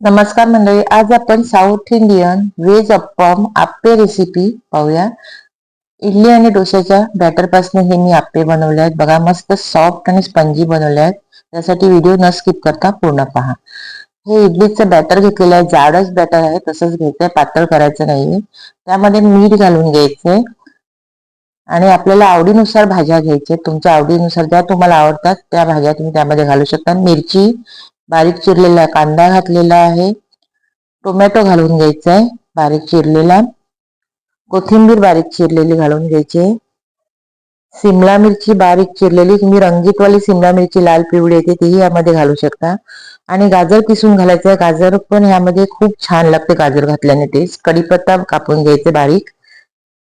नमस्कार मंडळी आज आपण south Indian veg appam appe recipe पाहूया. इडली आणि डोश्याच्या बॅटरपासून हे मी आप्पे बनवले आहेत. बघा मस्त सॉफ्ट आणि स्पंजी बनवले आहेत. त्यासाठी व्हिडिओ न स्किप करता पूर्ण पहा. हे इडलीचं बॅटर घेतलेलं आहे. जाडच बॅटर आहे. तसंच घ्यायचंय पातळ करायचं नाहीये. त्यामध्ये मीठ घालून घ्यायचंय. आणि आपल्याला आवडीनुसार भाज्या घ्यायच्या तुमच्या आवडीनुसार ज्या तुम्हाला आवडतात त्या भाज्या तुम्ही त्यामध्ये घालू शकता. मिरची बारीक चिरलेला कांदा घातलेला आहे. टोमॅटो घालून घ्यायचा आहे बारीक चिरलेला. कोथिंबीर बारीक चिरलेली घालून घ्यायची सिमला मिरची बारीक चिरलेली तुम्ही रंगीतवाली सिमला मिरची लाल पिवळी येते तीही यामध्ये घालू शकता. आणि गाजर किसून घालायचं गाजर पण यामध्ये खूप छान लागते गाजर घातल्याने टेस्ट कढीपत्ता कापून घ्यायचे बारीक.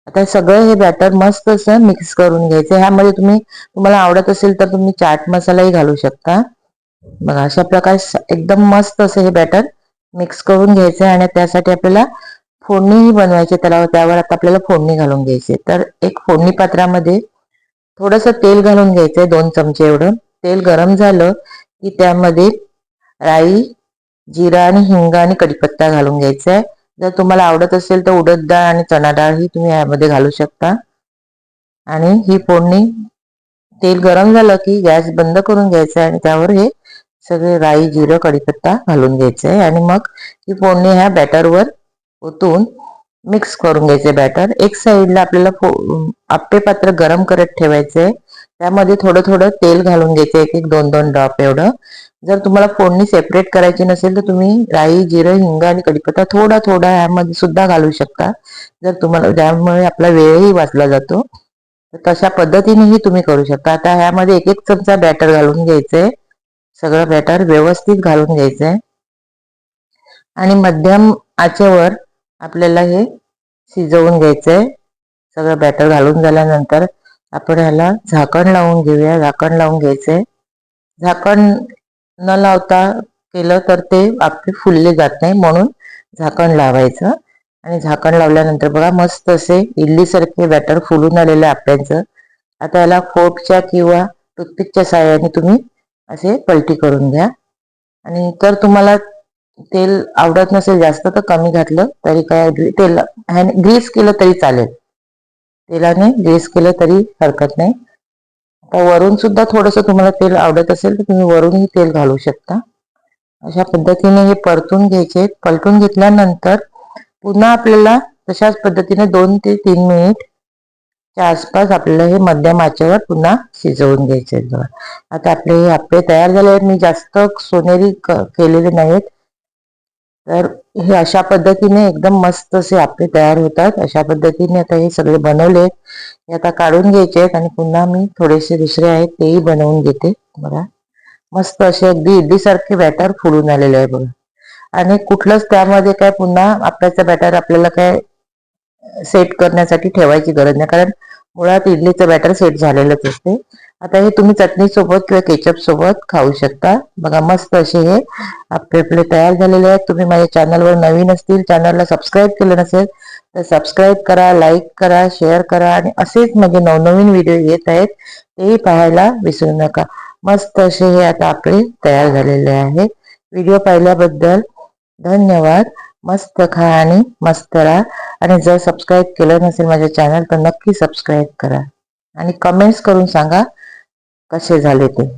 आता सगळं हे बॅटर मस्त असं मिक्स करून घ्यायचं ह्यामध्ये तुम्ही तुम्हाला आवडत असेल तर तुम्ही चाट मसालाही घालू शकता. बघा अशा प्रकारे एकदम मस्त असं हे बॅटर मिक्स करून घ्यायचं आणि त्यासाठी आपल्याला फोडणीही बनवायची त्याला त्यावर आता आपल्याला फोडणी घालून घ्यायची. तर एक फोडणी पात्रामध्ये थोडस तेल घालून घ्यायचंय दोन चमचे एवढं. तेल गरम झालं की त्यामध्ये राई जिरा आणि हिंग आणि कढीपत्ता घालून घ्यायचा आहे जर तुम्हाला आवडत असेल तर उडद डाळ आणि चणा डाळ ही तुम्ही यामध्ये घालू शकता. आणि ही फोडणी तेल गरम झालं की गॅस बंद करून घ्यायचा आणि त्यावर हे सगळे राई जिरं कढीपत्ता घालून घ्यायचं आहे आणि मग ही फोडणी ह्या बॅटरवर ओतून मिक्स करून घ्यायचे बॅटर एक साईडला आपल्याला आप्पे पात्र गरम करत ठेवायचे त्यामध्ये थोडं थोडं तेल घालून घ्यायचं एक एक दोन दोन ड्रॉप एवढं. जर तुम्हाला फोडणी सेपरेट करायची नसेल तर तुम्ही राई जिरं हिंग आणि कढीपत्ता थोडा थोडा ह्यामध्ये सुद्धा घालू शकता. जर तुम्हाला त्यामुळे आपला वेळही वाचला जातो. तशा पद्धतीनेही तुम्ही करू शकता. आता ह्यामध्ये एक एक चमचा बॅटर घालून घ्यायचंय. सगळं बॅटर व्यवस्थित घालून घ्यायचंय. आणि मध्यम आचेवर आपल्याला हे शिजवून घ्यायचंय. सगळं बॅटर घालून झाल्यानंतर आपण ह्याला झाकण लावून घेऊया. झाकण लावून घ्यायचंय. झाकण न लावता केलं तर ते आपले फुलले जात नाही म्हणून झाकण लावायचं. आणि झाकण लावल्यानंतर बघा मस्त असे इडलीसारखे बॅटर फुलून आलेले आपल्याचं. आता याला फोर्कच्या किंवा टूथपिकच्या साह्याने तुम्ही असे पलटी करून घ्या. आणि तर तुम्हाला तेल आवडत नसेल जास्त तर कमी घातलं तरी काय तेल ग्रीस केलं तरी चालेल. तेलाने ग्रीस केलं तरी हरकत नाही. आता वरून सुद्धा थोडस तुम्हाला तेल आवडत असेल तर तुम्ही वरूनही तेल घालू शकता. अशा पद्धतीने हे परतून घ्यायचे. पलटून घेतल्यानंतर पुन्हा आपल्याला तशाच पद्धतीने दोन ते तीन मिनिट च्या आसपास आपल्याला हे मध्यम आचेवर पुन्हा शिजवून घ्यायचे आता आपले हे आप्पे तयार झाले आहेत. मी जास्त सोनेरी केलेले नाहीत. तर हे अशा पद्धतीने एकदम मस्त असे आप्पे तयार होतात. अशा पद्धतीने आता हे सगळे बनवले हे आता काढून घ्यायचे आहेत आणि पुन्हा मी थोडेसे दुसरे आहेत तेही बनवून घेते. बघा. मस्त असे अगदी इडली सारखे बॅटर फुलून आलेले आहे बघा. आणि कुठलंच त्यामध्ये काय पुन्हा आप्याचं बॅटर आपल्याला काय सेट करण्यासाठी ठेवायची गरज नाही. कारण मुळात इडलीचं बॅटर सेट झालेलंच असते. आता हे तुम्ही चटणी सोबत किंवा केचप सोबत खाऊ शकता. बघा मस्त असे हे आपले आपले तयार झालेले आहेत. तुम्ही माझ्या चॅनलवर नवीन असतील चॅनलला सबस्क्राईब केलं नसेल तर सबस्क्राईब करा लाईक करा शेअर करा आणि असेच म्हणजे नवनवीन व्हिडिओ येत आहेत. तेही पाहायला विसरू नका. मस्त असे हे आता आपले तयार झालेले आहेत. व्हिडिओ पाहिल्याबद्दल धन्यवाद. मस्त खा आणि मस्त राहा. आणि जर सबस्क्राईब केलं नसेल माझ्या चॅनल तर नक्की सबस्क्राईब करा. आणि कमेंट्स करून सांगा कसे झाले ते.